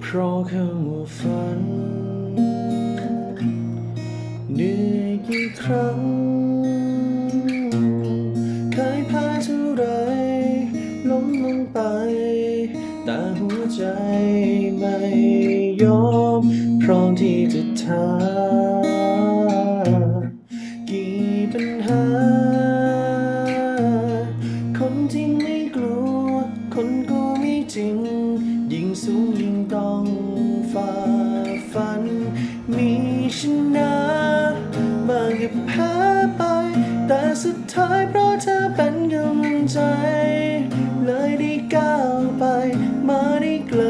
เพราะคำว่าฝันเหนื่อยกี่ครั้งเคยพาเท่าไรล้มลงไป แต่หัวใจไม่ยอมพร้อมที่จะท้ากี่ปัญหา คนที่ไม่ ชนะบางกับแพ้ไป แต่สุดท้ายเพราะเธอเป็นกำลังใจ เลยได้ก้าวไป มาได้ไกล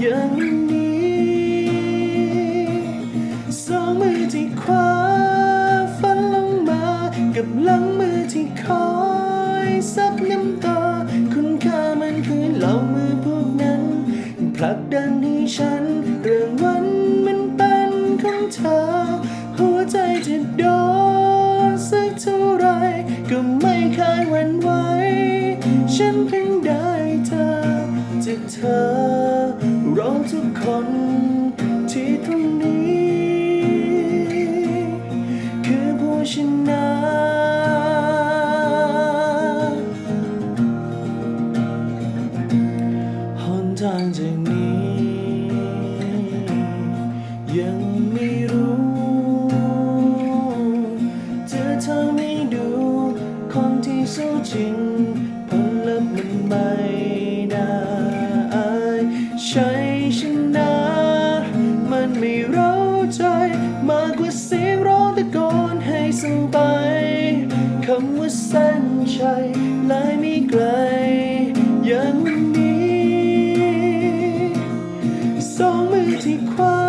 อย่างนี้สองมือที่คว้าฟันลงมา กับหลังมือที่คอยซับน้ำตา คุณค่ามันคือเหล่ามือพวกนั้นผลักดันให้ เธอ หัวใจจะโดนสักเท่าไร ก็ไม่เคยหวั่นไหว ฉันเพิ่งได้เธอจากเธอเราทุกคนที่ตรงนี้ คือผู้ชนะหนทางจากนี้ยัง จะทำให้ดู คนที่สู้จริงผลลัพธ์มันไม่ได้ใช่ชนะมันไม่เร้าใจมากกว่าเสียงร้องตะโกนให้สู้ไปคำว่าเส้นชัยเลยไม่ไกล อย่างวันนี้สองมือที่คว้า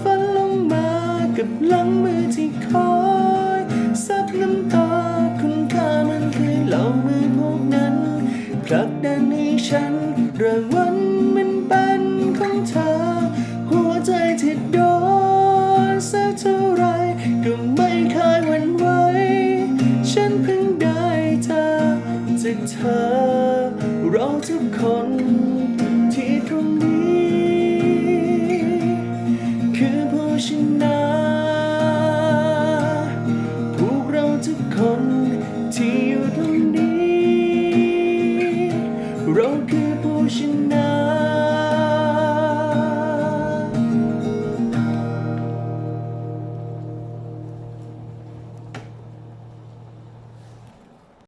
ฟันลงมากับหลังมือที่คอ น้ำตาคุณค่ามันคือเหล่ามือพวกนั้นผลักดันให้ฉันรื่องวันมันเป็นของเธอ หัวใจที่โดนสักเท่าไรก็ไม่เคยหวั่นไหวฉันเพิ่งได้เธอจากเธอเราทุกคน ocean